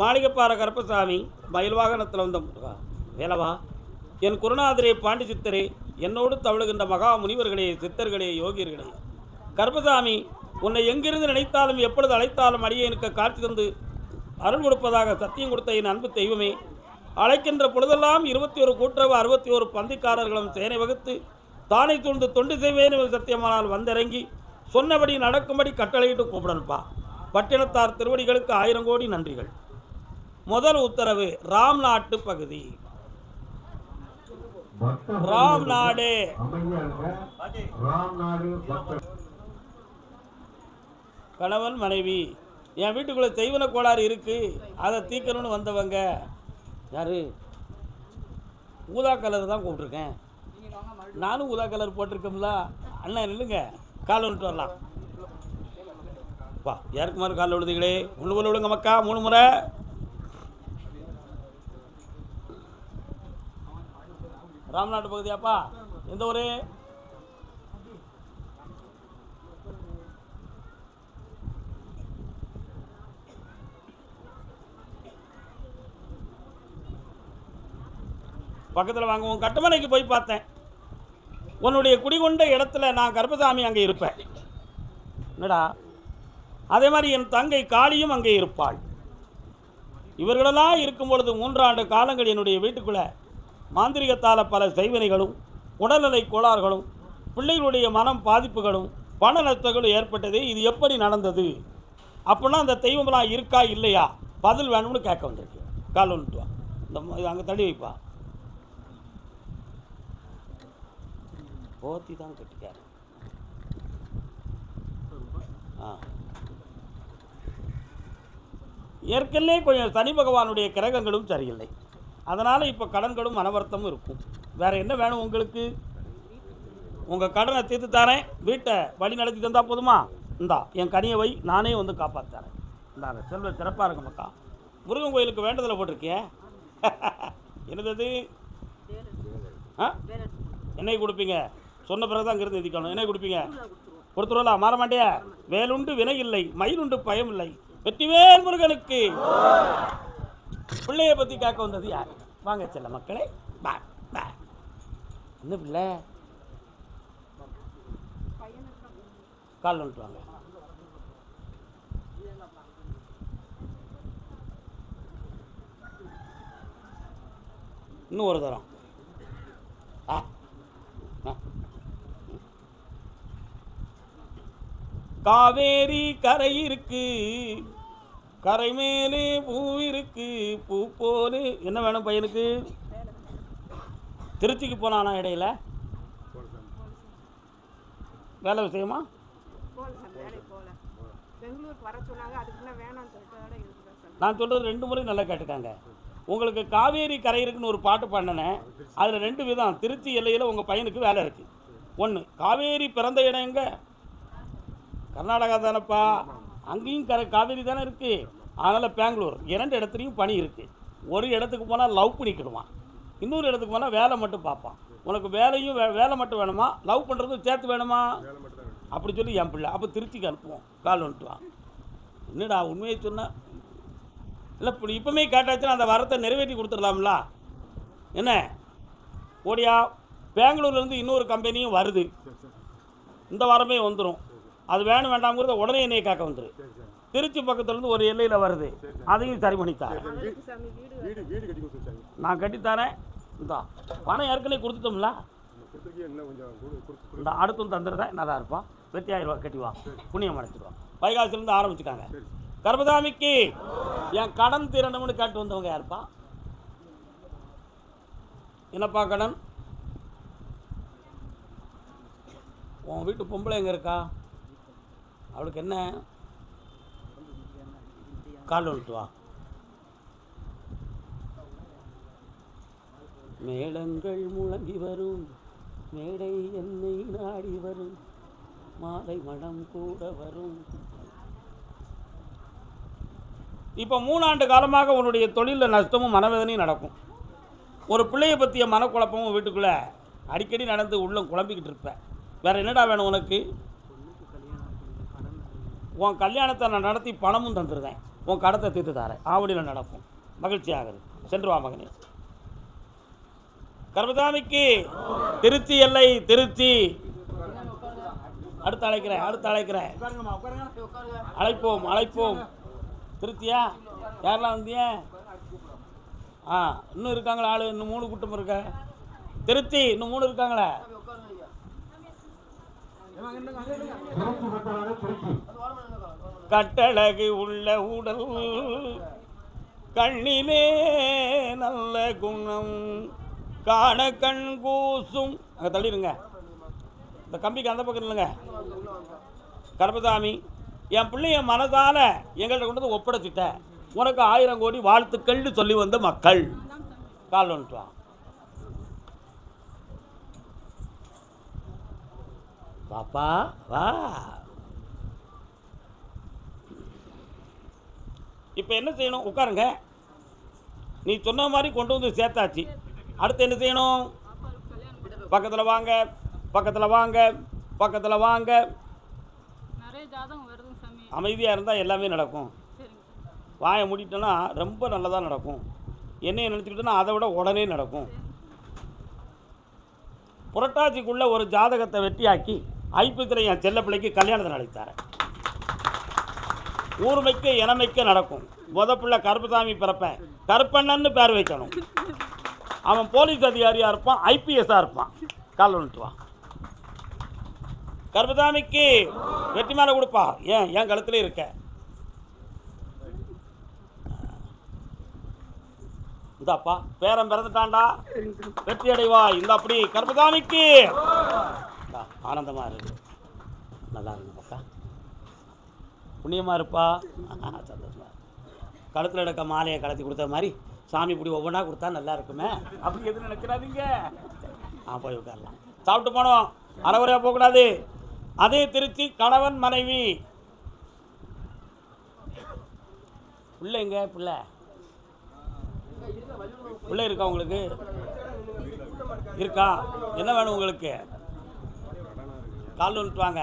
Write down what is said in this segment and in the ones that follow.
மாளிகைப்பாற கருப்பசாமி மயில் வாகனத்தில் வந்த முருகா. வேலவா என் குருநாதரே பாண்டி சித்தரே என்னோடு தவழுகின்ற மகா முனிவர்களே சித்தர்களே யோகியர்களே. கருப்பசாமி உன்னை எங்கிருந்து நினைத்தாலும் எப்பொழுது அழைத்தாலும் அடியேனுக்கு காட்சி தந்து அருள் கொடுப்பதாக சத்தியம் கொடுத்த என் அன்பு தெய்வமே. அழைக்கின்ற பொழுதெல்லாம் இருபத்தி ஒரு கூட்டுறவு அறுபத்தி ஒரு பந்திக்காரர்களும் சேனை வகுத்து தானை தூண்டு தொண்டு செய்வேன் என்று சத்தியமானால் வந்திறங்கி சொன்னபடி நடக்கும்படி கட்டளையிட்டு கூப்பிடணுப்பா பட்டினத்தார் திருவடிகளுக்கு ஆயிரம் கோடி நன்றிகள். முதல் உத்தரவு ராம் நாட்டு பகுதி. ராம் நாடு கணவன் மனைவி என் வீட்டுக்குள்ளே தெய்வன கோளாறு இருக்கு. அதை தீர்க்கணும்னு வந்தவங்க யாரு? ஊதா கலர் தான் கூப்பிட்ருக்கேன் நானும் ஊதா கலர் போட்டிருக்கோம்ல அண்ணன் இல்லைங்க கால் விட்டு வரலாம். வா யாருக்கு மாதிரி கால் விழுதுகளே? ஒன்று போல விழுங்க மக்கா மூணு முறை. ராம்நாட்டு பகுதியாப்பா? எந்த ஊர்? பக்கத்தில் வாங்க உன் கட்டுமனைக்கு போய் பார்த்தேன். உன்னுடைய குடிகொண்ட இடத்துல நான் கர்ப்பசாமி அங்கே இருப்பேன். என்னடா? அதே மாதிரி என் தங்கை காளியும் அங்கே இருப்பாள். இவர்களெல்லாம் இருக்கும் பொழுது மூன்றாண்டு காலங்கள் என்னுடைய வீட்டுக்குள்ளே மாந்திரிகத்தால் பல செய்வினைகளும் உடல்நிலை கோளாறுகளும் பிள்ளைகளுடைய மனம் பாதிப்புகளும் பண நஷ்டங்களும் ஏற்பட்டது. இது எப்படி நடந்தது? அப்படின்னா அந்த தெய்வம்லாம் இருக்கா இல்லையா? பதில் வேணும்னு கேட்க வந்திருக்கு. கால் ஒன்று வா. இந்த இது அங்கே தள்ளி வைப்பா. போத்தி தான் கட்டிக்காரு ஆ. ஏற்கனவே கொஞ்சம் சனி பகவானுடைய கிரகங்களும் சரியில்லை. அதனால் இப்போ கடன்களும் மனவர்த்தமும் இருக்கும். வேறு என்ன வேணும் உங்களுக்கு? உங்கள் கடனை தீர்த்து தரேன். வீட்டை வழி நடத்தி தந்தால் போதுமா? இந்தா என் கனியை வை நானே வந்து காப்பாற்றுறேன் இந்தாங்க செல்வ சிறப்பாக இருக்கும் மக்கா முருகன் கோயிலுக்கு வேண்டதில் போட்டிருக்கியே? என்னது ஆ? என்னை கொடுப்பீங்க? சொன்ன பிறகு தான் இங்கேருந்து எதிக்கணும் என்ன கொடுப்பீங்க? கொடுத்துருவலாம் மாற மாட்டியா? வேலுண்டு வினை இல்லை மயிலுண்டு பயம் இல்லை. வெற்றிவேல் முருகனுக்கு. பிள்ளைய பற்றி கேட்க வந்தது யார்? வாங்க செல்ல மக்களே. பா பா என்ன பிள்ளை? கால் வந்துட்டு வாங்க. இன்னும் ஒரு தரம். ஆ. காவேரி கரை இருக்கு. கரை மேலே பூ இருக்கு பூ போலே. என்ன வேணும் பையனுக்கு? திருச்சிக்கு போனானா இடையில. வேலை விஷயமா? நான் சொல்கிறது ரெண்டு முறை நல்லா கேட்டுக்காங்க. உங்களுக்கு காவேரி கரை இருக்குன்னு ஒரு பாட்டு பண்ணினேன் அதில் ரெண்டு விதம். திருச்சி எல்லையில் உங்கள் பையனுக்கு வேலை இருக்குது ஒன்று காவேரி பிறந்த இடம் எங்கே கர்நாடகா தானப்பா. அங்கேயும் கர காவேரி தானே இருக்குது அதனால் பெங்களூர். இரண்டு இடத்துலையும் பணி இருக்குது ஒரு இடத்துக்கு போனால் லவ் பண்ணிக்கிடுவான். இன்னொரு இடத்துக்கு போனால் வேலை மட்டும் பார்ப்பான். உனக்கு வேலையும் வே வேலை மட்டும் வேணுமா? லவ் பண்ணுறதும் சேர்த்து வேணுமா? அப்படி சொல்லி என் பிள்ளை அப்போ திருச்சிக்கு அனுப்புவோம். கால் வந்துட்டு வா. என்னடா உண்மையை சொன்ன? இல்லை இப்போ இப்போமே கேட்டாச்சுன்னா அந்த வரத்தை நிறைவேற்றி கொடுத்துடலாம்ல? என்ன? ஓடியா பெங்களூர்லேருந்து இன்னொரு கம்பெனியும் வருது. இந்த வாரமே வந்துடும் அது வேணும் வேண்டாம்ங்கிறத உடனே என்னைய கேட்க வந்துரு. திருச்சி பக்கத்துலேருந்து ஒரு எல்லையில் வருது. அதையும் சரி கொடுத்துருச்சாங்க. நான் கட்டித்தரேன். இந்தா பணம் ஏற்கனவே கொடுத்துட்டோம்ல. இந்த அடுத்தும் தந்துடுறேன். நல்லா இருப்பான் வெற்றியாயிரம் ரூபா கட்டி வா. புண்ணியம் அடைச்சிடுவான். வைகாசிலேருந்து ஆரம்பிச்சுக்காங்க கர்மதாமிக்கு என் கடன் தீரணும்னு கேட்டு வந்தவங்க யாருப்பா? என்னப்பா கடன்? உன் வீட்டு பொம்பளை எங்கே இருக்கா? அவளுக்கு என்ன? கால் வந்துட்டு வா. மேளங்கள் முழங்கி வரும். மேடை என்னை நாடி வரும். மாலை மனம் கூட வரும். இப்போ மூணாண்டு காலமாக உன்னுடைய தொழிலில் நஷ்டமும் மனவேதனையும் நடக்கும். ஒரு பிள்ளையை பற்றிய மனக்குழப்பமும் வீட்டுக்குள்ளே அடிக்கடி நடந்து உள்ளம் குழம்பிக்கிட்டு இருப்பேன் வேறு என்னடா வேணும் உனக்கு? உன் கல்யாணத்தை நான் நடத்தி பணமும் தந்துடுறேன். உன் கடத்தை தீர்த்து தாரேன் ஆவடியில் நடக்கும். மகிழ்ச்சி ஆகுது சென்று வா மகனே. கர்மதாமிக்கு திருச்சி எல்லை திருச்சி. அடுத்து அழைக்கிறேன் அடுத்து அழைக்கிறேன். அழைப்போம் அழைப்போம். திருச்சியா? யாரெல்லாம் வந்தியா ஆ இன்னும் இருக்காங்களா ஆளு? இன்னும் மூணு கூட்டம் இருக்க? திருச்சி இன்னும் மூணு இருக்காங்களே? திருச்சி கட்டழகு உள்ள உடல். கண்ணிலே நல்ல குணம். காண கண் கூசும். அங்கே தள்ளிடுங்க. இந்த கம்பிக்கு அந்த பக்கம் இல்லைங்க கருப்பசாமி என் பிள்ளைய மனதால் எங்கள்கிட்ட கொண்டு வந்து ஒப்படைச்சிட்ட. உனக்கு ஆயிரம் கோடி வாழ்த்துக்கள்னு சொல்லி வந்த மக்கள். கால் வந்துட்டு பாப்பா வா. இப்போ என்ன செய்யணும்? உட்காருங்க. நீ சொன்ன மாதிரி கொண்டு வந்து சேர்த்தாச்சு. அடுத்து என்ன செய்யணும்? பக்கத்தில் வாங்க பக்கத்தில் வாங்க பக்கத்தில் வாங்க. அமைதியாக இருந்தால் எல்லாமே நடக்கும். வாயை மூடிட்டோன்னா ரொம்ப நல்லதாக நடக்கும். என்னையை நினச்சிக்கிட்டோன்னா அதை விட உடனே நடக்கும். புரட்டாசிக்குள்ளே ஒரு ஜாதகத்தை வெட்டியாக்கி ஐப்பத்தில் என் செல்ல பிள்ளைக்கு கல்யாணத்தை நடத்தாரேன் ஊர்மைக்க இனமைக்க நடக்கும். முத பிள்ளை கருப்பசாமி பிறப்பேன் கருப்பண்ணன்னு பேர் வைக்கணும். அவன் போலீஸ் அதிகாரியாக இருப்பான் ஐபிஎஸ்ஸாக இருப்பான். கால் வந்துட்டு வா. கருப்பசாமிக்கு வெற்றி மேலே கொடுப்பா. ஏன்? என் கழுத்துல இருக்க? இந்தாப்பா பேரன் பிறந்துட்டான்டா. வெற்றி அடைவா. இந்த அப்படி. கருப்பசாமிக்கு. ஆனந்தமாக ஆனந்தமா இருக்கு நல்லா இருக்கு புண்ணியமாக இருப்பா? சந்தோஷமா கழுத்தில் எடுக்க மாலையை கலத்தி கொடுத்த மாதிரி சாமி இப்படி ஒவ்வொன்றா கொடுத்தா நல்லா இருக்குமே. அப்படி எதுவும் நினைக்கிறாதீங்க ஆ போய் உட்காரலாம். சாப்பிட்டு போனோம். அறகுறையாக போகக்கூடாது. அதே திருச்சி கணவன் மனைவி. பிள்ளைங்க பிள்ளை. பிள்ளை இருக்கா உங்களுக்கு? இருக்கா. என்ன வேணும் உங்களுக்கு? கால் வந்துட்டு வாங்க.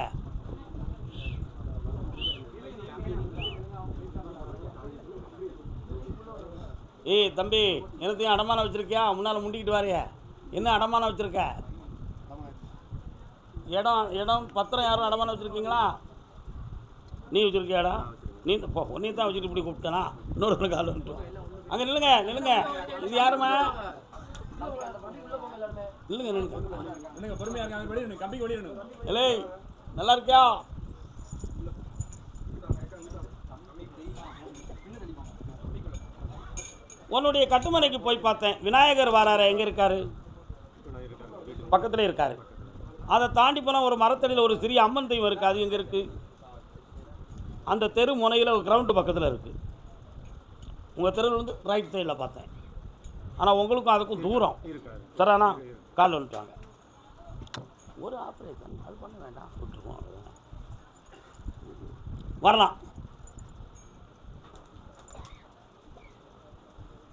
ஏய் தம்பி என்னத்தையும் அடமானம் வச்சிருக்கியா? முன்னால் முண்டிக்கிட்டு வாரிய என்ன அடமானம் வச்சிருக்க? இடம் இடம் பத்திரம் யாரும் அடமானம் வச்சிருக்கீங்களா? நீ வச்சிருக்கிய இடம்? நீ போ நீ தான் வச்சுட்டு இப்படி கூப்பிட்டனா? இன்னொரு கால் வந்துட்டு. அங்கே நில்லுங்க நில்லுங்க. இது யாருமா நில்லுங்க நில்லுங்க. என்னங்க பொறுமையா இருக்காங்க நல்லா இருக்கியா? உன்னுடைய கட்டுமனைக்கு போய் பார்த்தேன். விநாயகர் வராரு எங்கே இருக்காரு? பக்கத்தில் இருக்காரு. அதை தாண்டி போனால் ஒரு மரத்தடியில் ஒரு சிறிய அம்மன் தெய்வம் இருக்குது அது எங்கே இருக்குது அந்த தெரு முனையில் ஒரு கிரவுண்டு பக்கத்தில் இருக்குது உங்கள் தெருவில் வந்து ரைட் சைடில் பார்த்தேன். ஆனால் உங்களுக்கும் அதுக்கும் தூரம். சரானா கால் வந்துட்டாங்க. ஒரு ஆப்ரேஷன் அது பண்ண வேண்டாம். விட்டுருவோம். வரலாம்.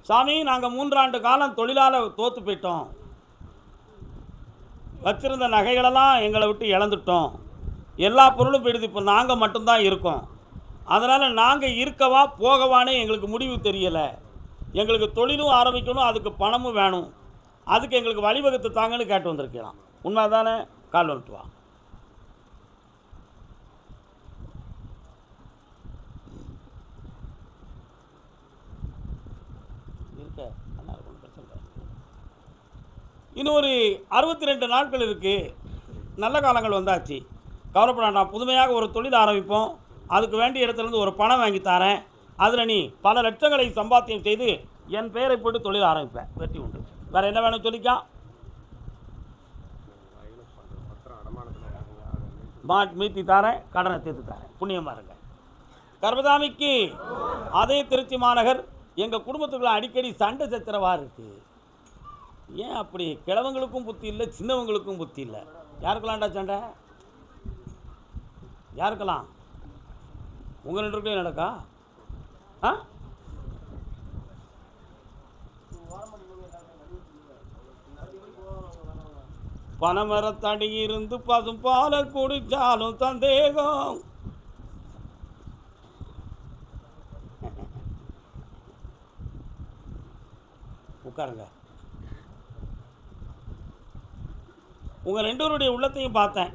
சாமி நாங்கள் மூன்றாண்டு காலம் தொழிலால் தோற்று போயிட்டோம். வச்சிருந்த நகைகளெல்லாம் எங்களை விட்டு இழந்துட்டோம். எல்லா பொருளும் போயிடுது. இப்போ நாங்கள் மட்டும்தான் இருக்கோம். அதனால் நாங்கள் இருக்கவா போகவான்னு எங்களுக்கு முடிவு தெரியலை. எங்களுக்கு தொழிலும் ஆரம்பிக்கணும் அதுக்கு பணமும் வேணும். அதுக்கு எங்களுக்கு வழிவகுத்து தாங்கன்னு கேட்டு வந்திருக்கலாம் உண்மை தானே கால் வந்துட்டு வா இருக்க நல்லா இருக்கும் ஒண்ணும் பிரச்சனை இல்லை. இன்னும் ஒரு அறுபத்தி ரெண்டு நாட்கள் இருக்குது நல்ல காலங்கள் வந்தாச்சு. கவலைப்பட வேண்டாம் புதுமையாக ஒரு தொழில் ஆரம்பிப்போம். அதுக்கு வேண்டிய இடத்துலேருந்து ஒரு பணம் வாங்கி தரேன். அதில் நீ பல லட்சங்களை சம்பாத்தியம் செய்து என் பெயரை போட்டு தொழில் ஆரம்பிப்பேன் வெற்றி உண்டு. வேறு என்ன வேணும் சொல்லிக்கா? மாட் மீத்தி தாரேன் கடனை தீர்த்து தரேன். புண்ணியமாக இருங்க. கர்மதாமிக்கு அதே திருச்சி மாநகர் எங்கள் குடும்பத்துக்குள்ள அடிக்கடி சண்டை சத்திரவாக இருக்குது ஏன் அப்படி? கிழவங்களுக்கும் புத்தி இல்லை சின்னவங்களுக்கும் புத்தி இல்லை. யாருக்கெல்லாம்டா சண்டை? யாருக்கெல்லாம்? உங்கள் ரெண்டுக்குள்ளே நடக்கா? ஆ? பனமரத்தடி இருந்து பசும் பாலை குடிச்சாலும் சந்தேகம் உட்காருங்க. உங்கள் ரெண்டோருடைய உள்ளத்தையும் பார்த்தேன்.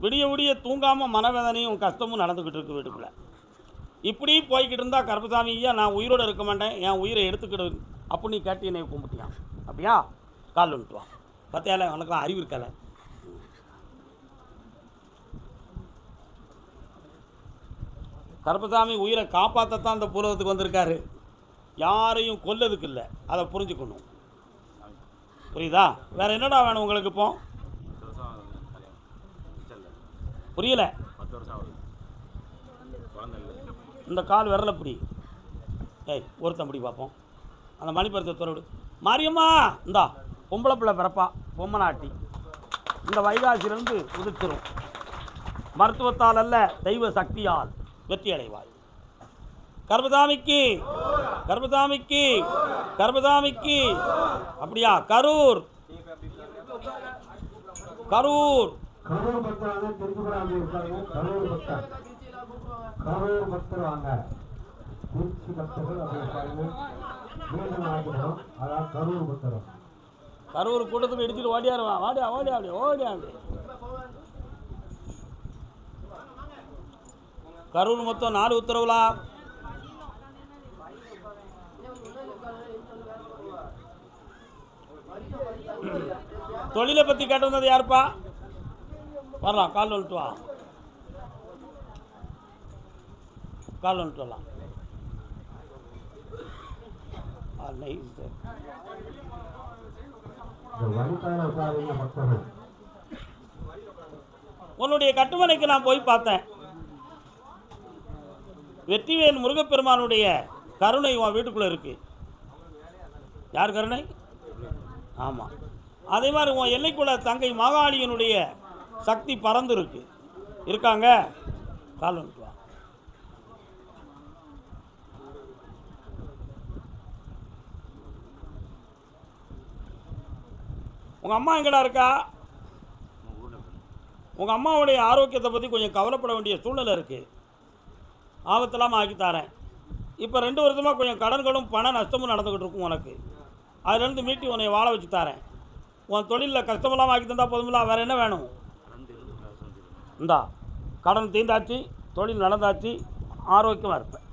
விடிய விடிய தூங்காமல் மனவேதனையும் கஷ்டமும் நடந்துக்கிட்டு இருக்கு வீட்டுக்குள்ளே. இப்படி போய்கிட்டு இருந்தால் கருப்பசாமி ஐயா நான் உயிரோடு இருக்க மாட்டேன். என் உயிரை எடுத்துக்கிடு. அப்படின்னு நீ கேட்டு என்னை கும்பிட்டியான் அப்படியா? கால் வந்துட்டு வா. பத்தியால உனக்குலாம் அறிவு இருக்கலை கருப்பசாமி உயிரை காப்பாற்றத்தான் அந்த பூர்வத்துக்கு வந்திருக்காரு. யாரையும் கொல்லதுக்கு இல்லை. அதை புரிஞ்சுக்கணும். புரியுதா? வேற என்னடா வேணும் உங்களுக்கு இப்போ? புரியல. இந்த கால் விரல பிடி. ஏய் ஒருத்தன் பிடி பார்ப்போம். அந்த மணிப்பரத்தை துறவிடு மாரியம்மா இந்தா பொம்பளை பிள்ளை பிறப்பா பொம்மை நாட்டி இந்த வைகாசிலிருந்து உதிச்சிரும் மருத்துவத்தால் அல்ல தெய்வ சக்தியால் வெற்றி அடைவாய். கர்பதாமிக்கு கர்பதாமிக்கு கர்பதாமிக்கு அப்படியா கரூர். கரூர். கரூர் பக்தர் வாங்க திருச்சிபுரம் இருக்காங்க. கரூர் பக்தர். கரூர் பக்தர் வாங்க. திருச்சி பக்தர்கள் அப்படி இருக்காங்க. மீண்டும் ஆகிடும் அதான் கரூர் பக்தர் கரூர் கூட்டத்தில் இடிச்சிட்டு ஓடியாருவான் வாடியா ஓடியா அப்படி ஓடியா அப்படி கரூர் மொத்தம் நாலு உத்தரவுலா? தொழிலை பற்றி கேட்டு வந்தது யாருப்பா? வரலாம் கால் வந்துட்டு வா. கால் வந்துட்டு வரலாம். உன்னுடைய கட்டுமனைக்கு நான் போய் பார்த்தேன். வெற்றிவேல் முருகப்பெருமானுடைய கருணை உன் வீட்டுக்குள்ளே இருக்கு. யார் கருணை? ஆமாம் அதே மாதிரி உன் எல்லைக்குள்ள தங்கை மாகாளியனுடைய சக்தி பறந்து இருக்கு இருக்காங்க? கால் வந்துட்டு உங்கள் அம்மா எங்கடா இருக்கா? உங்கள் அம்மாவுடைய ஆரோக்கியத்தை பற்றி கொஞ்சம் கவலைப்பட வேண்டிய சூழ்நிலை இருக்குது ஆபத்தெல்லாம் ஆக்கி தரேன். இப்போ ரெண்டு வருஷமாக கொஞ்சம் கடன்களும் பண நஷ்டமும் நடந்துக்கிட்டு இருக்கும் உனக்கு. அதுலேருந்து மீட்டி உன்னை வாழ வச்சு தரேன். உன் தொழிலில் கஷ்டமெல்லாம் ஆக்கி தந்தால் போதுமில்ல வேறு என்ன வேணும்? இந்தா கடன் தீர்ந்தாச்சு தொழில் நடந்தாச்சு ஆரோக்கியமாக இருப்பேன்.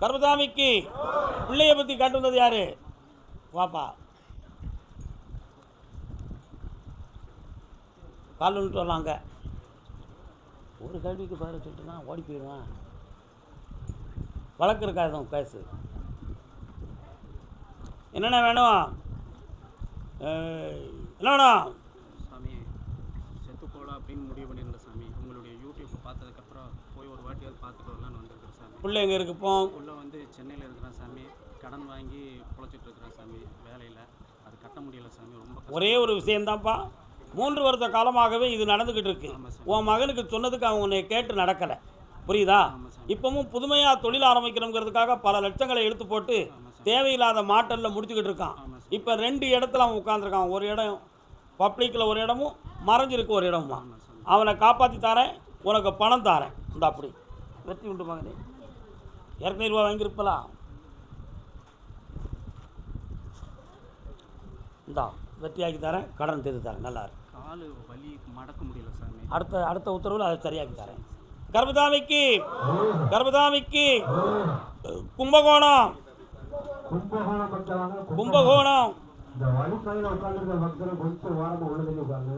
கர்மசாமிக்கு பிள்ளையை பற்றி காட்டு வந்தது பாப்பா வாப்பா. கால் ஒரு கேள்விக்கு பதில் சொல்லிட்டுனா ஓடி போயிடுவான். வழக்கு இருக்காது பேசு என்னென்ன வேணும்? என்ன வேணும்? அப்படின்னு முடிவு பண்ணியிருந்தேன் சாமி உங்களுடைய யூடியூப் பார்த்ததுக்கப்புறம் போய் ஒரு வாட்டியாவது பார்த்துட்டு வரலான்னு வந்திருக்கிறேன் சாமி. பிள்ளை எங்கே இருக்கு இப்போ? உள்ள வந்து சென்னையில் இருக்கிறேன் சாமி. கடன் வாங்கி பொழைச்சிட்டு இருக்கிறேன் சாமி வேலையில். அது கட்ட முடியல சாமி ரொம்ப. ஒரே ஒரு விஷயந்தான்ப்பா மூன்று வருஷ காலமாகவே இது நடந்துக்கிட்டு இருக்கு. உன் மகனுக்கு சொன்னதுக்கு அவன் உன்னை கேட்டு நடக்கலை. புரியுதா? இப்பவும் புதுமையாக தொழில் ஆரம்பிக்கணுங்கிறதுக்காக பல லட்சங்களை இழுத்து போட்டு தேவையில்லாத மாட்டலில் முடிச்சுக்கிட்டு இருக்கான். இப்போ ரெண்டு இடத்துல அவன் உட்காந்துருக்கான் ஒரு இடம் பப்ளிக்கில் ஒரு இடமும் மறைஞ்சிருக்கு ஒரு இடமுமா? அவனை காப்பாற்றி தரேன் உனக்கு பணம் தரேன். இந்த அப்படி. வெற்றி உண்டு மகனே. இரநூறு ரூபா வாங்கியிருப்பலாம் இந்தா வெற்றியாக்கி தரேன் கடன் தீர்த்து தரேன். நல்லா இருக்கு காலு வலி மடக்க முடியல சாமி அடுத்த அடுத்த உத்தரவில் அதை சரியாக்கி தரேன். கர்மதாமிக்கு கர்மதாமிக்கு கும்பகோணம். கும்பகோணம். இந்த வழிபாதையில் உட்காந்துருக்க பக்தர்கள் கொஞ்சம் வாரமாக உள்ளதுக்கு உட்காந்து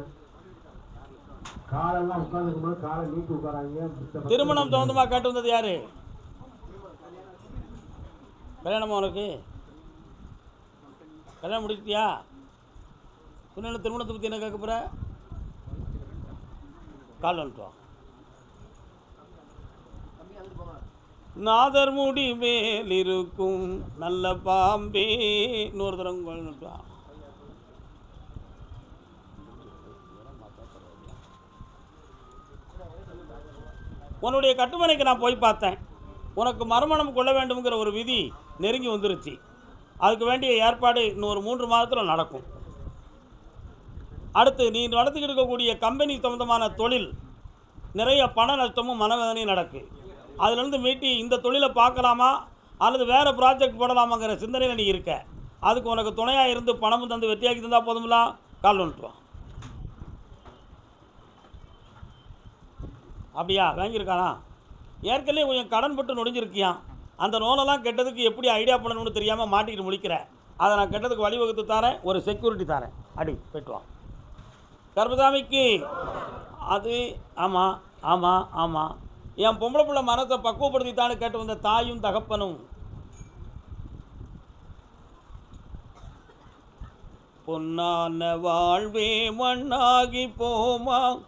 காலெல்லாம் உட்காந்துருக்கும் போது காலை நீட்டி உட்காராங்க திருமணம் சம்பந்தமாக கேட்டு வந்தது யாரு? கல்யாணமா உனக்கு கல்யாணம் முடிச்சிட்டியா? பின்னாடி திருமணத்தை பற்றி என்ன கேட்க போகிற கால் வந்துட்டு நாதர் முடி மேல் இருக்கும் நல்ல பாம்பே. இன்னொரு தரம் கால் உன்னுடைய கட்டுமனைக்கு நான் போய் பார்த்தேன். உனக்கு மறுமணம் கொள்ள வேண்டும்ங்கிற ஒரு விதி நெருங்கி வந்துருச்சு. அதுக்கு வேண்டிய ஏற்பாடு இன்னும் ஒரு மூன்று மாதத்தில் நடக்கும். அடுத்து நீ நடத்திக்கிட்டு இருக்கக்கூடிய கம்பெனி சம்மந்தமான தொழில் நிறைய பண நஷ்டமும் மனவேதனையும் நடக்கு. அதுலேருந்து மீட்டி இந்த தொழிலை பார்க்கலாமா? அல்லது வேறு ப்ராஜெக்ட் போடலாமாங்கிற சிந்தனையில் நீ இருக்க. அதுக்கு உனக்கு துணையாக இருந்து பணமும் தந்து வெற்றியாக்கி தந்தால் போதுங்களா கால் வந்துட்டு அப்படியா? வாங்கியிருக்கானா? ஏற்கனவே கொஞ்சம் கடன் பட்டு நொடிஞ்சிருக்கியான் அந்த நோனெல்லாம் கெட்டதுக்கு எப்படி ஐடியா பண்ணணும்னு தெரியாமல் மாட்டிக்கிட்டு முடிக்கிறேன் அதை நான் கெட்டதுக்கு வழிவகுத்து தரேன் ஒரு செக்யூரிட்டி தரேன். அடி போயிட்டுவான் கர்மசாமிக்கு அது ஆமாம் ஆமாம் ஆமாம் என் பொம்பளை பிள்ளை மனத்தை பக்குவப்படுத்தித்தான்னு கேட்டு வந்த தாயும் தகப்பனும் பொன்னான வாழ்வே மண்ணாகி போமா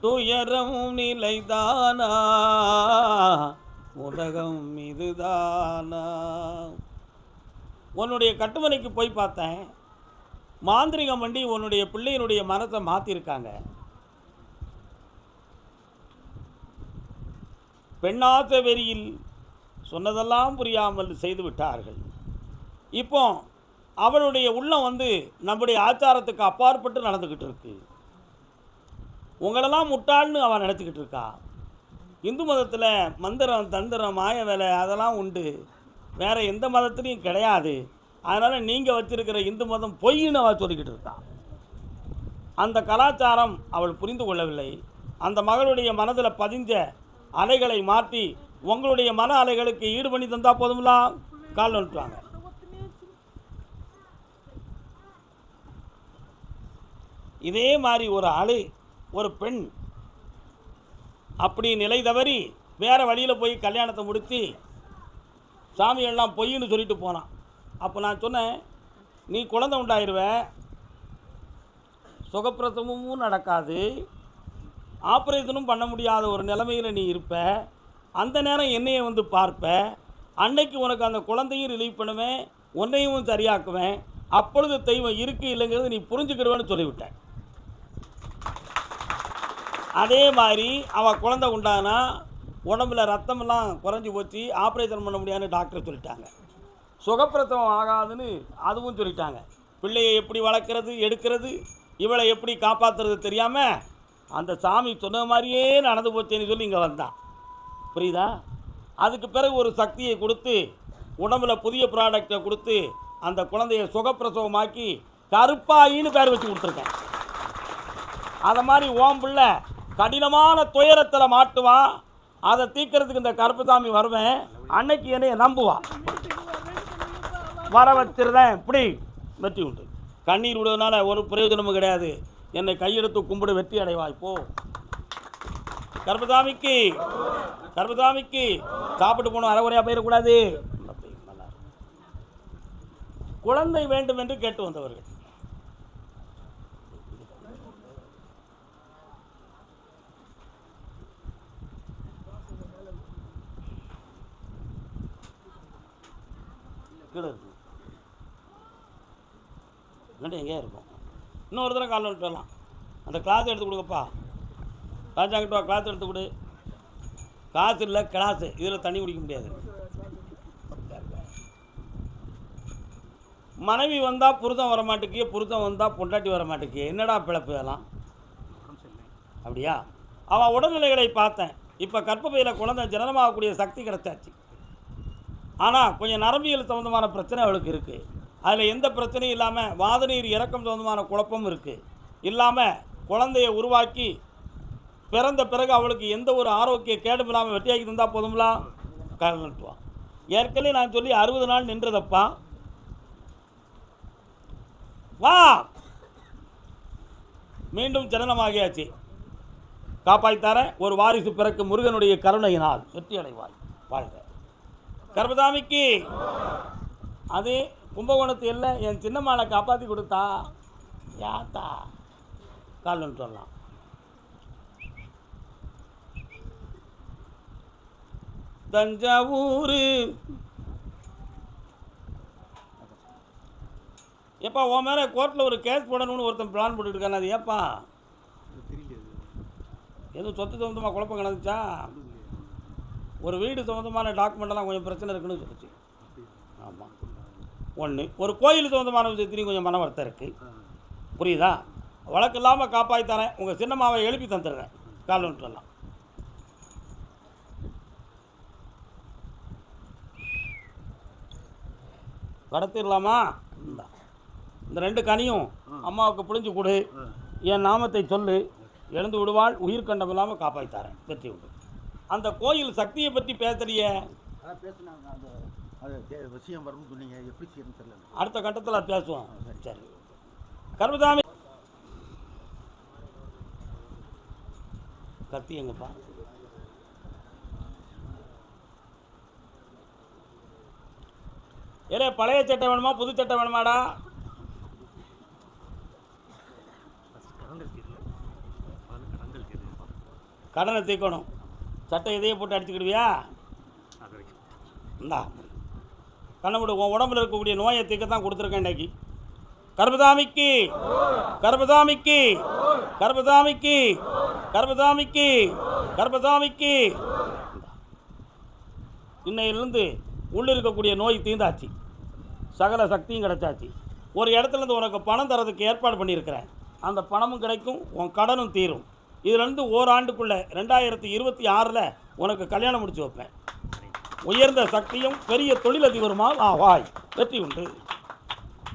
துயரம் நிலைதானா? உலகம் இதுதானா? உன்னுடைய கட்டுமனைக்கு போய் பார்த்தேன். மாந்திரிகம் வண்டி உன்னுடைய பிள்ளையினுடைய மனத்தை மாற்றிருக்காங்க பெண்ணாத்த வெறியில் சொன்னதெல்லாம் புரியாமல் செய்து விட்டார்கள். இப்போ அவளுடைய உள்ளம் வந்து நம்முடைய ஆச்சாரத்துக்கு அப்பாற்பட்டு நடந்துக்கிட்டு இருக்கு. உங்களெல்லாம் முட்டாள்னு அவன் நினச்சிக்கிட்டு இருக்கா? இந்து மதத்தில் மந்திரம் தந்திரம் மாய வேலை அதெல்லாம் உண்டு. வேறு எந்த மதத்துலேயும் கிடையாது. அதனால் நீங்கள் வச்சுருக்கிற இந்து மதம் பொய்ன்னு அவள் சொல்லிக்கிட்டு இருக்கான் அந்த கலாச்சாரம் அவள் புரிந்து கொள்ளவில்லை. அந்த மகளுடைய மனதில் பதிஞ்ச அலைகளை மாற்றி உங்களுடைய மன அலைகளுக்கு ஈடு பண்ணி தந்தா போதுங்களா கால் வந்துட்டுவாங்க இதே மாதிரி ஒரு ஆள் ஒரு பெண் அப்படி நிலை தவறி வேறு வழியில் போய் கல்யாணத்தை முடித்து சாமியெல்லாம் பொய்ன்னு சொல்லிட்டு போனான் அப்போ நான் சொன்னேன் நீ குழந்தை உண்டாயிருவ. சுகப்பிரசவமும் நடக்காது. ஆப்ரேஷனும் பண்ண முடியாத ஒரு நிலைமையில் நீ இருப்ப. அந்த நேரம் என்னையை வந்து பார்ப்ப. அன்னைக்கு உனக்கு அந்த குழந்தையும் ரிலீவ் பண்ணுவேன் உன்னையும் சரியாக்குவேன். அப்பொழுது தெய்வம் இருக்கு இல்லைங்கிறது நீ புரிஞ்சுக்கிடுவேன்னு சொல்லிவிட்டேன் அதே மாதிரி அவள் குழந்தை உண்டானா உடம்புல ரத்தமெல்லாம் குறைஞ்சி போச்சு ஆப்ரேஷன் பண்ண முடியாதுன்னு டாக்டர் சொல்லிட்டாங்க. சுகப்பிரசவம் ஆகாதுன்னு அதுவும் சொல்லிட்டாங்க. பிள்ளையை எப்படி வளர்க்குறது எடுக்கிறது இவளை எப்படி காப்பாற்றுறது தெரியாமல் அந்த சாமி சொன்ன மாதிரியே நடந்து போச்சேன்னு சொல்லி இங்கே வந்தான். புரியுதா? அதுக்கு பிறகு ஒரு சக்தியை கொடுத்து உடம்புல புதிய ப்ராடக்டை கொடுத்து அந்த குழந்தைய சுகப்பிரசவமாக்கி கருப்பாயின்னு பேர் வச்சு கொடுத்துருக்கேன் அதை மாதிரி ஓம் பிள்ளை கடினமான துயரத்தில் மாட்டுவான். அதை தீக்கிறதுக்கு இந்த கருப்புசாமி வருவேன். அன்னைக்கு என்னைய நம்புவான் வர வச்சிருந்தேன். இப்படி வெற்றி உண்டு கண்ணீர் விடுவதனால ஒரு பிரயோஜனமும் கிடையாது. என்னை கையெடுத்து கும்பிடு வெற்றி அடைவாய் போ. கர்பதாமிக்கு கருப்பசாமிக்கு சாப்பிட்டு போகணும் அறகுறையாக போயிடக்கூடாது. நல்லா குழந்தை வேண்டும் என்று கேட்டு வந்தவர்கள். கீழே இருக்கு. இல்லாட்டி இருக்கும்? இன்னொரு தடவை காலில் விட்டு வரலாம் அந்த கிளாத் எடுத்து கொடுக்கப்பா ராஜாங்கிட்ட வா கிளாஸ் எடுத்து கொடு. காசு இல்லை கிளாஸு இதில் தண்ணி குடிக்க முடியாது. மனைவி வந்தால் புருஷன் வர மாட்டேங்கிய புருஷன் வந்தால் பொண்டாட்டி வர மாட்டேங்கிய. என்னடா பிழப்பு இதெல்லாம்? அப்படியா? அவன் உடல்நிலைகளை பார்த்தேன். இப்போ கற்பப்பையில் குழந்தை ஜனனமாகக்கூடிய சக்தி கிடைச்சாச்சு. ஆனால் கொஞ்சம் நரம்பியல் சம்மந்தமான பிரச்சனை அவளுக்கு இருக்குது அதில் எந்த பிரச்சனையும் இல்லாமல் வாதநீர் இறக்கம் சம்பந்தமான குழப்பமும் இருக்குது இல்லாமல் குழந்தைய உருவாக்கி பிறந்த பிறகு அவளுக்கு எந்த ஒரு ஆரோக்கிய கேடும் இல்லாமல் வெட்டியாக்கி தந்தால் போதும்லாம் கலந்துட்டுவான் ஏற்கனவே நான் சொல்லி அறுபது நாள் நின்றதப்பா? வா! மீண்டும் ஜனனமாகியாச்சு காப்பாய்த்தாரேன் ஒரு வாரிசு பிறக்கு முருகனுடைய கருணையினால் வெற்றி அடைவாய் வாழ்க. கர்பதாமிக்கு அது கும்பகோணத்து இல்லை என் சின்னம்மாவை காப்பாற்றி கொடுத்தா யாத்தா? காலன்னு சொல்லலாம் தஞ்சாவூர். எப்பா உன் மேலே கோர்ட்டில் ஒரு கேஸ் போடணும்னு ஒருத்தன் பிளான் போட்டுட்டு இருக்கானே அது ஏப்பா? எதுவும் சொத்து சம்மந்தமாக குழப்பம் கிடந்துச்சா? ஒரு வீடு சம்மந்தமான டாக்குமெண்ட்டெல்லாம் கொஞ்சம் பிரச்சனை இருக்குன்னு சொல்லிச்சு. ஆமாம் ஒன்று ஒரு கோயில் சம்மந்தமான விஷயத்துலையும் கொஞ்சம் மன வருத்தம் இருக்குது புரியுதா? வழக்கு இல்லாமல் காப்பாற்றி தரேன். உங்கள் சின்னம்மாவை எழுப்பி தந்துடுறேன். கால் வந்துட்டுலாம் கடத்திடலாமா? இந்தா. இந்த ரெண்டு கனியும் அம்மாவுக்கு புளிஞ்சு கொடு. என் நாமத்தை சொல்லு. எழுந்து விடுவாள். உயிர் கண்டம் இல்லாமல் காப்பாற்றித்தாரேன் வெற்றி உண்டு. அந்த கோயில் சக்தியை பற்றி பேசுறிய. பேசுனாங்க. அந்த அது விஷயம் வரும்னு சொன்னீங்க. எப்படி செய்யணும்னு தெரியல அடுத்த கட்டத்தில் பேசுவோம். சரி. கர்மதாமி கத்தி எங்கப்பா? ஏலே பழைய சட்டை வேணுமா? புது சட்டை வேணுமாடா? கடனை தீர்க்கணும் சட்டை இதையே போட்டு அடிச்சுக்கிடுவியா? இந்தா கண்ணை உன் உடம்புல இருக்கக்கூடிய நோயை தீர்க்க தான் கொடுத்துருக்கேன் இன்னைக்கு. கர்பதாமிக்கு கர்பதாமிக்கு கர்பதாமிக்கு கர்பதாமிக்கு கர்பதாமிக்கு இன்னையிலிருந்து உள்ளே இருக்கக்கூடிய நோய் தீந்தாச்சு சகல சக்தியும் கிடச்சாச்சு. ஒரு இடத்துல இருந்து உனக்கு பணம் தரதுக்கு ஏற்பாடு பண்ணியிருக்கிறேன். அந்த பணமும் கிடைக்கும் உன் கடனும் தீரும். இதுலேருந்து ஓராண்டுக்குள்ளே ரெண்டாயிரத்தி இருபத்தி ஆறில் உனக்கு கல்யாணம் முடிச்சு வைப்பேன். உயர்ந்த சக்தியும் பெரிய தொழிலதிபருமா ஆவாய் வெற்றி உண்டு.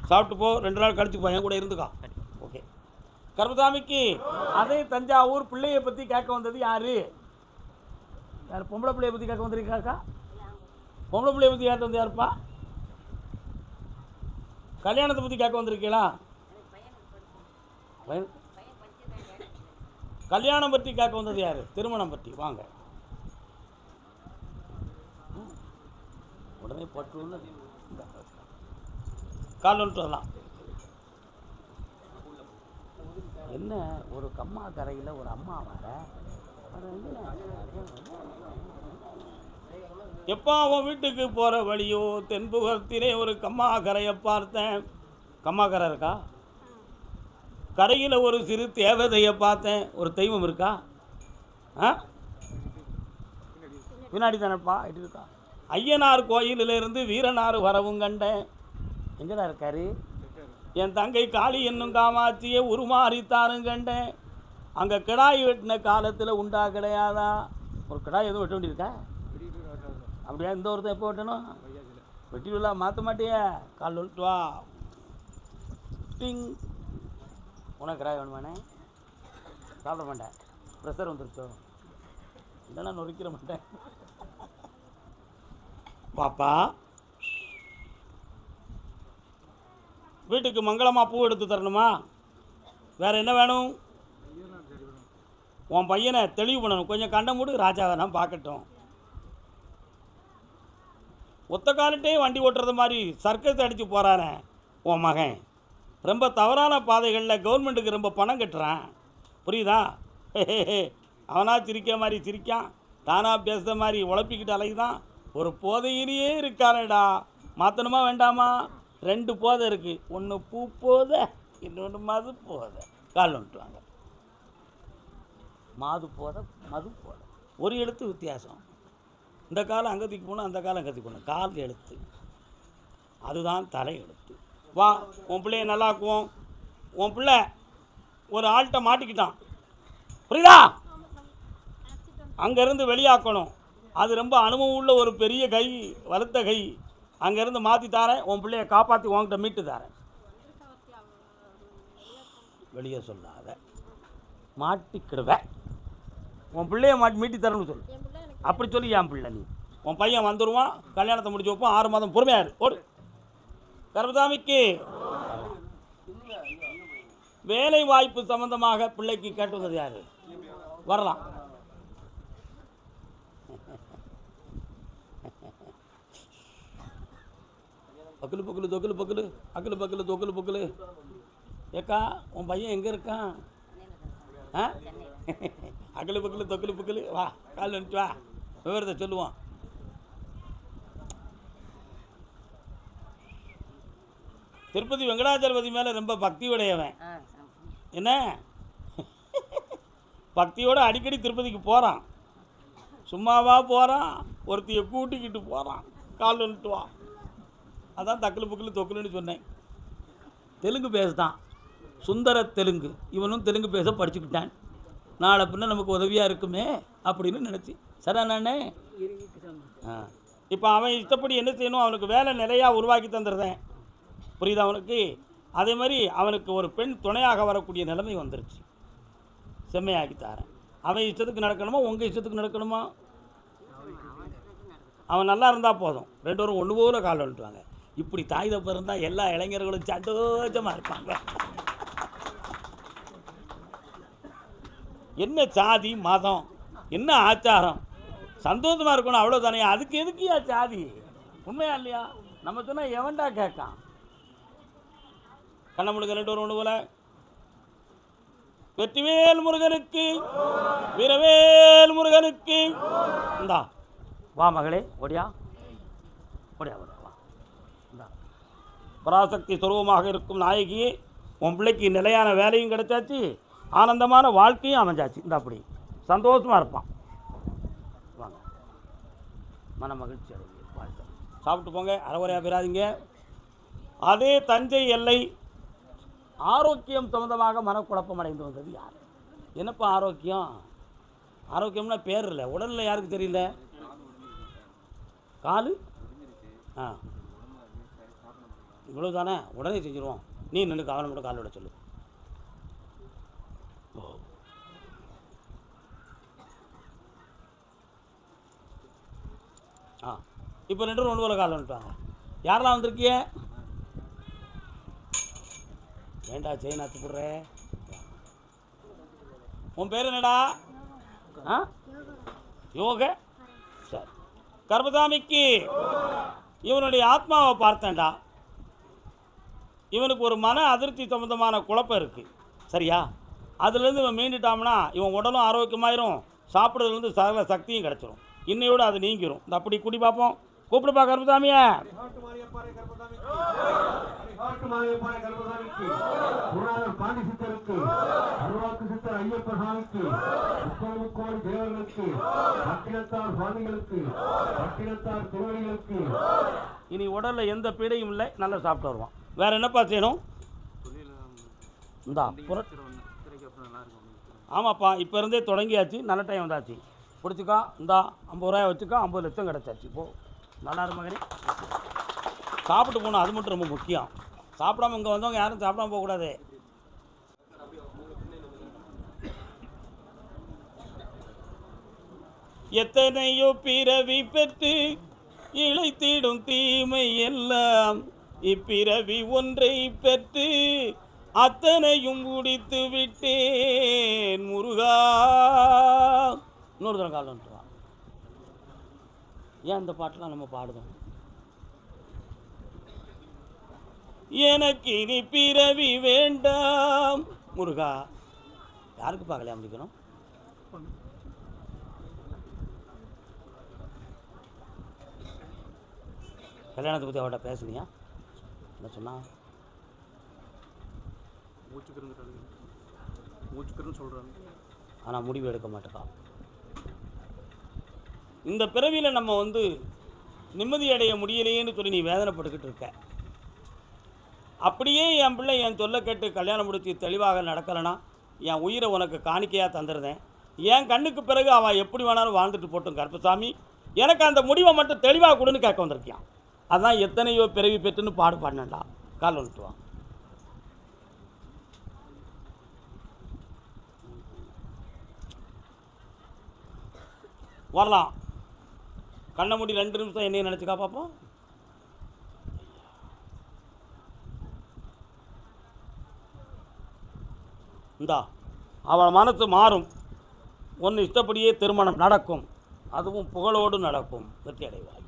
சாப்பிட்டு போ ரெண்டு நாள் கழிச்சு போ என் கூட இருந்துக்கா. ஓகே. கருமசாமிக்கு அதே தஞ்சாவூர் பிள்ளையை பற்றி கேட்க வந்தது யார்? யார் பொம்பளை பிள்ளையை பற்றி கேட்க வந்திருக்காக்கா பொம்பளை பிள்ளையை பற்றி கேட்க வந்து யாருப்பா? கல்யாணத்தை பற்றி கேட்க வந்திருக்கீங்களா? கல்யாணம் பற்றி கேட்க வந்தது யார்? திருமணம் பற்றி வாங்க. உடனே போட்டு கால் வந்துட்டு வரலாம். என்ன ஒரு கம்மா கரையில் ஒரு அம்மா வர? எப்போ அவன் வீட்டுக்கு போகிற வழியோ? தென்புகத்திலே ஒரு கம்மா கரையை பார்த்தேன். கம்மா கரை இருக்கா? கரையில் ஒரு சிறு தேவதையை பார்த்தேன். ஒரு தெய்வம் இருக்கா? ஆ? பின்னாடி தானேப்பா இது இருக்கா? ஐயனார் கோயிலிலிருந்து வீரனார் வரவும் கண்டேன். எங்கடா இருக்காரு? என் தங்கை காளி என்னும் காமாட்சியை உருமாறித்தாரும் கண்டேன். அங்கே கிடாய் வெட்டின காலத்தில் உண்டா கிடையாதா? ஒரு கிடாய் எதுவும் வெட்ட வேண்டியிருக்கா? அப்படியா இந்த ஒருத்தன் எப்போ வெட்டணும்? வெட்டிவிடல மாற்ற மாட்டியா? கால் விட்டு வா. டிங். உனக்கு கிடாய் வேணுமானே சாப்பிட மாட்டேன். ப்ரெஷர் வந்துருச்சோ? இல்லைன்னா நொறுக்கிற மாட்டேன். பாப்பா. வீட்டுக்கு மங்களமாக பூ எடுத்து தரணுமா? வேறு என்ன வேணும்? உன் பையனை தெளிவு பண்ணணும். கொஞ்சம் கண்ட மூடு ராஜாவை நான் பார்க்கட்டும். ஒத்த காலிட்டே வண்டி ஓட்டுறது மாதிரி சர்க்கஸ் அடித்து போகிறானே உன் மகன். ரொம்ப தவறான பாதைகளில் கவர்மெண்ட்டுக்கு ரொம்ப பணம் கட்டுறான். புரியுதா? அவனாக சிரிக்க மாதிரி சிரிக்கான். தானாக பேசுகிற மாதிரி உழப்பிக்கிட்டு அலையுதான். ஒரு போதையிலேயே இருக்காரடா மாற்றணுமா வேண்டாமா? ரெண்டு போதை இருக்குது ஒன்று பூ போதை இன்னொன்று மது போதை. கால் வந்துட்டுவாங்க மாது போதை மது போதை. ஒரு எழுத்து வித்தியாசம். இந்த காலம் அங்கே போகணும் அந்த காலம் அங்கே போகணும். கால் எழுத்து. அதுதான் தலை எழுத்து. வா உன் பிள்ளைய நல்லாக்குவோம் உன் பிள்ளை ஒரு ஆள்கிட்ட மாட்டிக்கிட்டான். புரியுதா? அங்கேருந்து வெளியாக்கணும். அது ரொம்ப அனுபவம் உள்ள ஒரு பெரிய கை வலுத்த கை. அங்கேருந்து மாற்றி தாரேன். உன் பிள்ளைய காப்பாற்றி உன்கிட்ட மீட்டு தாரேன். வெளியே சொல்லாத. மாட்டிக்கிடுவேன் உன் பிள்ளைய மாட்டி மீட்டி தரணும்னு சொல்லு. அப்படி சொல்லி என் பிள்ளை நீ. உன் பையன் வந்துடுவான் கல்யாணத்தை முடிச்சு வைப்போம். ஆறு மாதம் பொறுமையாரு ஓடு. கர்மதாமிக்கு வேலை வாய்ப்பு சம்பந்தமாக பிள்ளைக்கு கேட்டு வந்தது யாரு? வரலாம். பக்கலு பக்கலு தொக்கலு பக்கலு அக்கலு பக்கலு தொக்கலு பக்கலு ஏக்கா உன் பையன் எங்கே இருக்கான்? ஆ? அக்கலு பக்கலு தொக்கலு பக்கலு வா கால் வந்துட்டு வா. விவரத்தை சொல்லுவோம். திருப்பதி வெங்கடாச்சலபதி மேலே ரொம்ப பக்தி உடையவன். என்ன? பக்தியோட அடிக்கடி திருப்பதிக்கு போகிறான் சும்மாவா போகிறான் ஒருத்தியை கூட்டிக்கிட்டு போகிறான் கால் வந்துட்டு வா. அதான் தக்கலு புக்கில் தொக்கலுன்னு சொன்னேன். தெலுங்கு பேசுதான். சுந்தர தெலுங்கு. இவனும் தெலுங்கு பேச படிச்சுக்கிட்டான். நாளை பின்ன நமக்கு உதவியாக இருக்குமே அப்படின்னு நினச்சி. சரி அண்ணே ஆ. இப்போ அவன் இஷ்டப்படி என்ன செய்யணும்? அவனுக்கு வேலை நிறையா உருவாக்கி தந்துடுறேன். புரியுதா அவனுக்கு அதே மாதிரி அவனுக்கு ஒரு பெண் துணையாக வரக்கூடிய நிலைமை வந்துருச்சு. செம்மையாக்கி தாரேன். அவன் இஷ்டத்துக்கு நடக்கணுமா? உங்கள் இஷ்டத்துக்கு நடக்கணுமா? அவன் நல்லா இருந்தால் போதும். ரெண்டு பேரும் ஒன்று போல கால் வந்துட்டுவாங்க இப்படி தாய் தப்பு இருந்தால் எல்லா இளைஞர்களும் சந்தோஷமாக இருப்பாங்க. என்ன சாதி மதம் என்ன ஆச்சாரம்? சந்தோஷமாக இருக்கணும் அவ்வளோதானே அதுக்கு எதுக்குயா சாதி? உண்மையா இல்லையா? நம்ம சொன்னால் எவன்டா கேட்கான்? கண்ண முழுக்க ரெண்டு ஒரு ஒன்று போல. வெற்றிவேல் முருகனுக்கு வீரவேல் முருகனுக்கு. இந்தா வா மகளே ஓடியா ஓடியா. பராசக்தி சுரூபமாக இருக்கும் நாயகியே உன் பிள்ளைக்கு நிலையான வேலையும் கிடைச்சாச்சு ஆனந்தமான வாழ்க்கையும் அமைஞ்சாச்சு. இந்த அப்படி. சந்தோஷமாக இருப்பான். வாங்க. மன மகிழ்ச்சி அடைங்க சாப்பிட்டு போங்க அறகுறையாக போயிடாதீங்க. அதே தஞ்சை எல்லை ஆரோக்கியம் சம்மந்தமாக மனக்குழப்பம் அடைந்து வந்தது யார்? என்னப்பா ஆரோக்கியம்? ஆரோக்கியம்னா பேர் இல்லை. உடல்நிலை யாருக்கு தெரியல? காலு? ஆ. இவ்வளோ தானே உடனே செஞ்சுருவோம். நீ நின்று கவனம் மட்டும் கால் விட சொல்லு. ஓ. ஆ. இப்போ ரெண்டு ஒன்று போல கால் வந்துட்டாங்க. யாரெல்லாம் வந்திருக்கிய? ஏண்டா செயின் அத்து போடுற? உன் பேர் என்னடா? ஆ? யோக? சரி. கர்மதாமிக்கு இவனுடைய ஆத்மாவை பார்த்தேன்டா. இவனுக்கு ஒரு மன அதிருப்தி சம்மந்தமான குழப்பம் இருக்குது சரியா? அதுலேருந்து இவன் மீண்டுட்டாம்னா இவன் உடலும் ஆரோக்கியமாயிரும். சாப்பிட்றதுலேருந்து சகல சக்தியும் கிடச்சிரும். இன்னையோடு அது நீங்கிரும். இந்த அப்படி குடி பார்ப்போம். கூப்பிடுப்பா கருப்பசாமியை பாண்டி சித்தருக்கு அருவாக்கு சித்தர் ஐயப்ப சாமிக்கு முப்பது தேவர்களுக்கு பட்டினத்தார் சுவாமிகளுக்கு பட்டினத்தார் திருவடிகளுக்கு இனி உடலில் எந்த பீடையும் இல்லை. நல்லா சாப்பிட்டு வருவான். வேற என்னப்பா செய்யணும்? இந்தா புர ஆமாப்பா இப்போ இருந்தே தொடங்கியாச்சு. நல்ல டைம் வந்தாச்சு. பிடிச்சிக்கா இந்தா ஐம்பது ரூபாய் வச்சுக்கா ஐம்பது லட்சம் கிடச்சாச்சு. போ. நல்லா இரு மகனே. சாப்பிட்டு போகணும் அது மட்டும் ரொம்ப முக்கியம். சாப்பிடாம இங்கே வந்தவங்க யாரும் சாப்பிடாம போகக்கூடாது எத்தனையோ பிறவி பெற்று இழைத்திடும் தீமை எல்லாம் இப்பிறவி ஒன்றை பெற்று அத்தனையும் முடித்து விட்டேன் முருகா. இன்னொரு தடவை கால் ஏன் இந்த பாட்டெலாம் நம்ம பாடுதோம்? எனக்கு இனி பிறவி வேண்டாம் முருகா. யாருக்கு பார்க்கலையா முடிக்கணும்? கல்யாணத்தை பற்றி அவட்ட பேசுனியா? என்ன சொன்னா? மூச்சுக்கிறேன்னு மூச்சுக்கிறேன்னு சொல்கிறாங்க ஆனால் முடிவு எடுக்க மாட்டேக்கா. இந்த பிறவியில் நம்ம வந்து நிம்மதி அடைய முடியலையேன்னு சொல்லி நீ வேதனைப்பட்டுக்கிட்டு இருக்க. அப்படியே என் பிள்ளை என் சொல்ல கேட்டு கல்யாணம் முடிச்சு தெளிவாக நடக்கலைன்னா என் உயிரை உனக்கு காணிக்கையாக தந்துடுறேன் என் கண்ணுக்கு பிறகு அவன் எப்படி வேணாலும் வாழ்ந்துட்டு போட்டும் கருப்பசாமி. எனக்கு அந்த முடிவை மட்டும் தெளிவாக கொடுன்னு கேட்க வந்திருக்கியான் அதான் எத்தனையோ பிறவி பெற்றுன்னு பாடு பாடினேன்டா. கால் வந்துட்டுவான் வரலாம். கண்ணை மூடி ரெண்டு நிமிஷம் என்னையும் நினச்சிக்கா பார்ப்போம் இந்தா அவள் மனசு மாறும். ஒன்று இஷ்டப்படியே திருமணம் நடக்கும். அதுவும் புகழோடு நடக்கும். வெற்றி அடைவாய்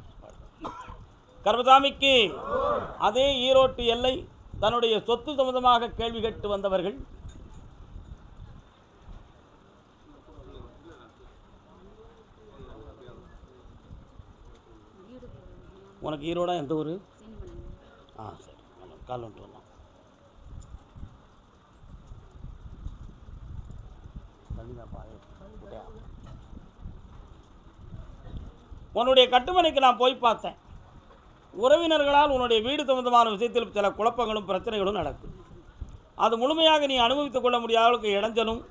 கர்மசாமிக்கு அதே ஈரோட்டு எல்லை தன்னுடைய சொத்து சம்பந்தமாக கேள்வி கேட்டு வந்தவர்கள் உனக்கு ஈரோடா எந்த ஊர்? ஆ சரி கால் வந்துட்டு வரலாம். உன்னுடைய கட்டுமனைக்கு நான் போய் பார்த்தேன். உறவினர்களால் உன்னுடைய வீடு சம்பந்தமான விஷயத்தில் சில குழப்பங்களும் பிரச்சனைகளும் நடக்கும். அது முழுமையாக நீ அனுபவித்துக் கொள்ள முடியாத அளவுக்கு இடைஞ்சலும்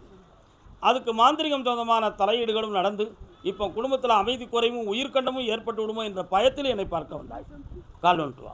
அதுக்கு மாந்திரிகம் சம்பந்தமான தலையீடுகளும் நடந்து இப்போ குடும்பத்தில் அமைதி குறைவும் உயிர்க்கண்டமும் ஏற்பட்டு விடுமோ என்ற பயத்தில் என்னை பார்க்க வந்தாய். கால் வந்துட்டு